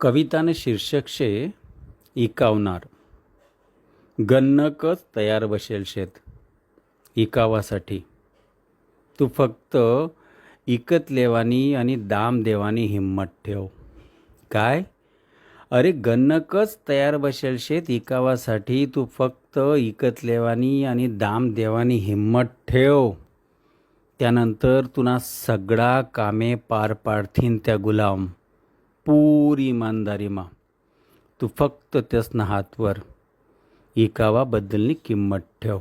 कवितानं शीर्षक शे इकावणार. गन्नकच तयार बसेल शेत इकावासाठी. तू फक्त इकत लेवानी आणि दाम देवानी हिंमत ठेव. काय? अरे गन्नकच तयार बसेल शेत इकावासाठी तू फक्त इकत लेवानी आणि दाम देवानी हिंमत ठेव. त्यानंतर तुना सगळा कामे पार पाडथीन त्या गुलाम. पूरी इमानदारीमा तू फक्त त्यासनं हातवर इकावाबद्दलनी किंमत ठेव.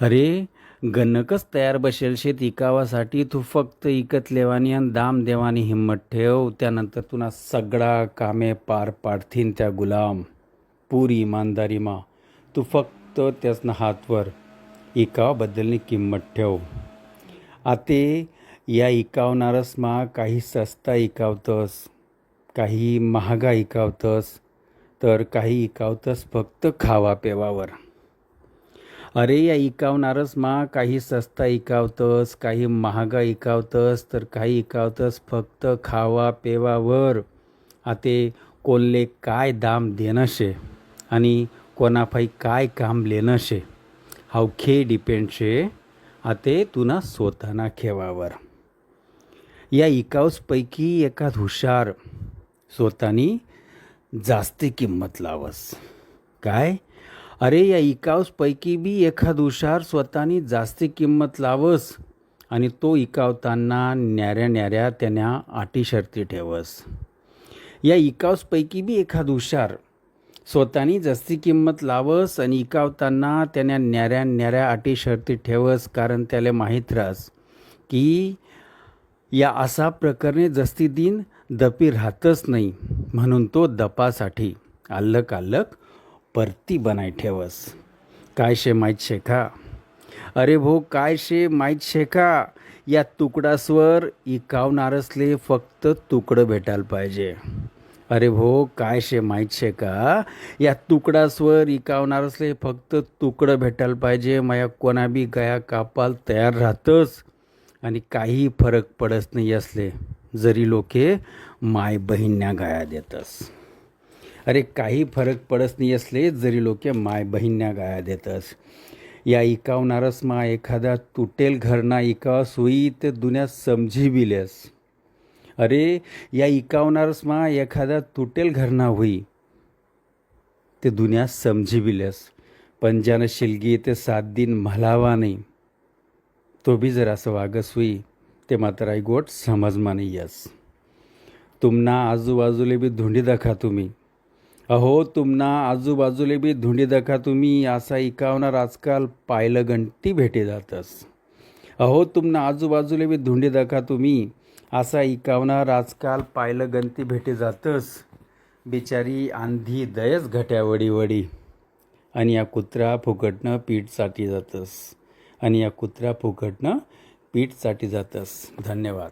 अरे गणकच तयार बसेल शेत इकावासाठी तू फक्त इकत लेवानी आणि दाम देवानी हिंमत ठेव. त्यानंतर तुना सगळा कामे पार पाडथीन त्या गुलाम. पूरी इमानदारीमा तू फक्त त्यासना हातवर इकावाबद्दलनी किंमत ठेव. आते या इकावणारस मा काही सस्ता इकावतस काही महागा इकावतस तर काही इकावतस फक्त खावा पेवावर. अरे या इकावणारसमा काही सस्ता इकावतस काही महागा इकावतस तर काही इकावतस फक्त खावा पेवावर. आते कोणले काय दाम देणं शे आणि कोणाफाई काय काम लेणं शे हाव खे डिपेंड शे आते तुना स्वतःना खेवावर. या इकावसपैकी एखाद हुशार स्वतःनी जास्ती किंमत लावस. काय? अरे या इकावसपैकी बी एखाद हुशार स्वतःनी जास्ती किंमत लावस आणि तो इकावताना न्याऱ्या न्याऱ्या त्यान्या आटी शर्ती ठेवस. या इकावसपैकी बी एखाद हुशार स्वतःनी जास्ती किंमत लावस आणि इकावताना त्याने न्याऱ्या न्याऱ्या अटी शर्ती ठेवस कारण त्याला माहीत राहस की या असा प्रकरणे जस्ती दिन दपी राहतच नाही. म्हणून तो दपासाठी आल्लक आल्लक परती बनाय ठेवस. काय शे माहीत शे का अरे भो काय शे माहीत शे का या तुकडासवर इकावणारसले फक्त तुकडं भेटायला पाहिजे. अरे भो काय शे माहीत शे का या तुकडासवर इकावणारसले फक्त तुकडं भेटायला पाहिजे. माया कोणाबी गया कापाल तयार राहतच आणि काही फरक पडत नाही असले जरी लोके माय बहिण्या गाया देतस. अरे काही फरक पडत नाही असले जरी लोके माय बहिण्या गाया देतस. या इकावणारसमा एखादा तुटेल घरना इका सोयी ते दुन्या समजी बिलेस. अरे या इकावणारसमा एखादा तुटेल घरना होई ते दुनिया समजी बिलेस. पण ज्यानं शिलगी ते सात दिन म्हलावा नाही तो बी जर असं वागस होई ते मात्र आई गोट समजमा नाही यस। तुमना आजूबाजूले बी धुंडी दखा तुम्ही। अहो तुमना आजूबाजूले बी धुंडी दखा तुम्ही असा इकावणार आजकाल पायलं गंटी भेटी जातस। अहो तुमना आजूबाजूले बी धुंडी दखा तुम्ही असा इकावणार आजकाल पायलं गंती भेटी जातस। बिचारी आंधी दयच घट्या वडी वडी आणि या कुत्रा फुकटनं पीठ पीठसाठी जातस। आणि या कुत्रा फुकटनं पीठसाठी जातस. धन्यवाद.